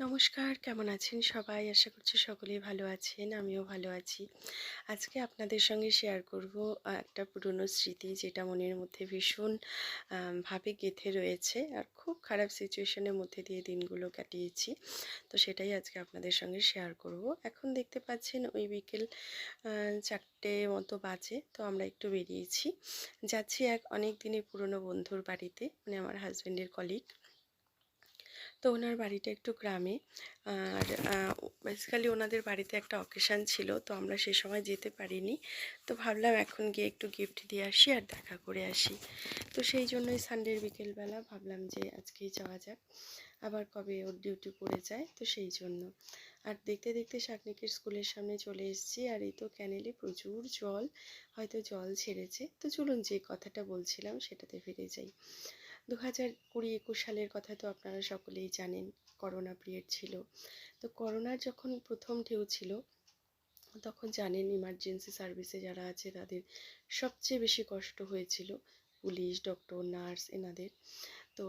নমস্কার, কেমন আছেন সবাই? আশা করছি সকলেই ভালো আছেন, আমিও ভালো আছি। আজকে আপনাদের সঙ্গে শেয়ার করব একটা পুরনো স্মৃতি যেটা মনের মধ্যে ভীষণ ভাবে গেঁথে রয়েছে আর খুব খারাপ সিচুয়েশনের মধ্যে দিয়ে দিনগুলো কাটিয়েছি। তো সেটাই আজকে আপনাদের সঙ্গে শেয়ার করব। এখন দেখতে পাচ্ছেন ওই বিকেল চারটে মতো বাজে, তো আমরা একটু বেরিয়েছি। যাচ্ছি এক অনেক দিনের পুরনো বন্ধুর বাড়িতে মানে আমার হাজব্যান্ডের কলিগ তো ওনার বাড়িটা একটু গ্রামে। আর বেসিক্যালি ওনাদের বাড়িতে একটা অকেশান ছিল, তো আমরা সে সময় যেতে পারিনি। তো ভাবলাম এখন গিয়ে একটু গিফট দিয়ে আসি আর দেখা করে আসি। তো সেই জন্যই সানডের বিকেলবেলা ভাবলাম যে আজকেই যাওয়া যাক, আবার কবে ওর ডিউটি পড়ে যায়, তো সেই জন্য। আর দেখতে দেখতে শাকনিকের স্কুলের সামনে চলে এসেছি, আর এই তো ক্যানেলে প্রচুর জল, হয়তো জল ছেড়েছে। তো চলুন যে কথাটা বলছিলাম সেটাতে ফিরে যাই। দু হাজার কুড়ি একুশ সালের কথা তো আপনারা সকলেই জানেন, করোনা পিরিয়ড ছিল। তো করোনার যখন প্রথম ঢেউ ছিল, তখন জানেন ইমার্জেন্সি সার্ভিসে যারা আছে তাদের সবচেয়ে বেশি কষ্ট হয়েছিল, পুলিশ ডক্টর নার্স এনাদের। তো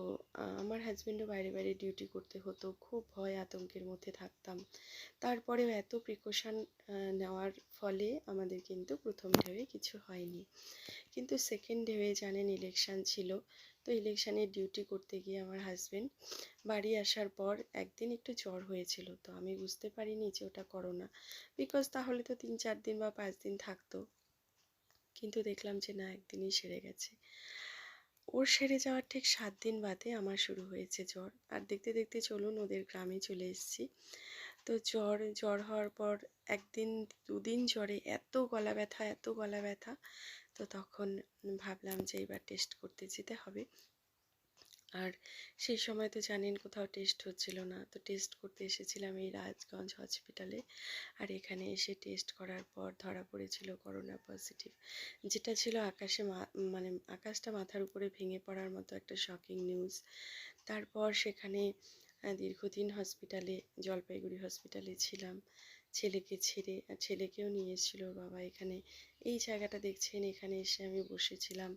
আমার হাজব্যান্ডও বাইরে বাইরে ডিউটি করতে হতো। খুব ভয় আতঙ্কের মধ্যে থাকতাম। তারপরেও এত প্রিকশন নেওয়ার ফলে আমাদের কিন্তু প্রথম ঢেউয়ে কিছু হয়নি। কিন্তু সেকেন্ড ঢেউয়ে জানেন ইলেকশন ছিল। তো ইলেকশানের ডিউটি করতে গিয়ে আমার হাজব্যান্ড বাড়ি আসার পর একদিন একটু জ্বর হয়েছিল। তো আমি বুঝতে পারিনি যে ওটা করোনা বিকজ তাহলে তো তিন চার দিন বা পাঁচ দিন থাকতো। কিন্তু দেখলাম যে না, একদিনই সেরে গেছে। ওর সেরে যাওয়ার ঠিক সাত দিন বাদে আমার শুরু হয়েছে জ্বর। আর দেখতে দেখতে চলুন ওদের গ্রামে চলে এসেছি। তো জ্বর জ্বর হওয়ার পর একদিন, দুদিন জ্বরে এত গলা ব্যথা, এত গলা ব্যথা। তো তখন ভাবলাম যে এবার টেস্ট করতে যেতে হবে। আর সেই সময় তো জানেন কোথাও টেস্ট হচ্ছিল না। তো টেস্ট করতে এসেছিলাম এই রাজগঞ্জ হসপিটালে আর এখানে এসে টেস্ট করার পর ধরা পড়েছিল করোনা পজিটিভ যেটা ছিল আকাশে মানে আকাশটা মাথার উপরে ভেঙে পড়ার মতো একটা শকিং নিউজ তারপর সেখানে দীর্ঘদিন হসপিটালে জলপাইগুড়ি হসপিটালে ছিলাম। ছেলেকে ছেড়ে আর ছেলেকেও নিয়ে বাবা এখানে। এই জায়গাটা দেখছেন, এখানে এসে আমি বসেছিলাম।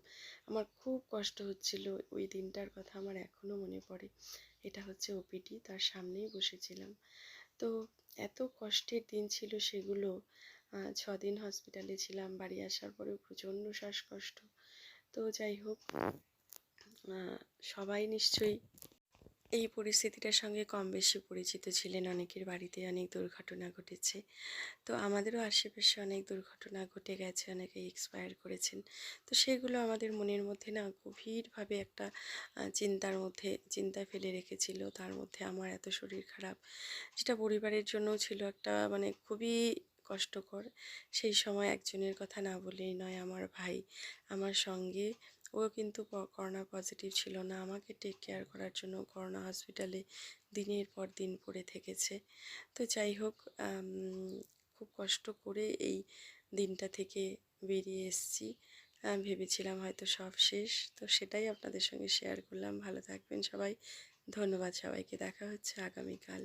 আমার খুব কষ্ট হচ্ছিল, ওই দিনটার কথা আমার এখনও মনে পড়ে। এটা হচ্ছে ওপিডি তার সামনেই বসেছিলাম। তো এত কষ্টের দিন ছিল সেগুলো। ছদিন হসপিটালে ছিলাম, বাড়ি আসার পরেও প্রচণ্ড শ্বাসকষ্ট। তো যাই হোক সবাই নিশ্চয়ই এই পরিস্থিতিটার সঙ্গে কম বেশি পরিচিত ছিলেন অনেকের বাড়িতে, অনেক দুর্ঘটনা ঘটেছে। তো আমাদেরও আশেপাশে অনেক দুর্ঘটনা ঘটে গেছে, অনেকে এক্সপায়ার করেছেন। তো সেগুলো আমাদের মনের মধ্যে না গভীরভাবে একটা চিন্তার মধ্যে, চিন্তা ফেলে রেখেছিল। তার মধ্যে আমার এত শরীর খারাপ, যেটা পরিবারের জন্যও ছিল একটা মানে খুবই কষ্টকর। সেই সময় একজনের কথা না বলেই নয়, আমার ভাই, আমার সঙ্গে ও কিন্তু করোনা পজিটিভ ছিল না। আমাকে টেক কেয়ার করার জন্য করোনা হসপিটালে দিনের পর দিন পড়ে থেকেছে। তো যাই হোক খুব কষ্ট করে এই দিনটা থেকে বেরিয়ে এসেছি। ভেবেছিলাম হয়তো সব শেষ। তো সেটাই আপনাদের সঙ্গে শেয়ার করলাম। ভালো থাকবেন সবাই। ধন্যবাদ সবাইকে। দেখা হচ্ছে আগামীকাল।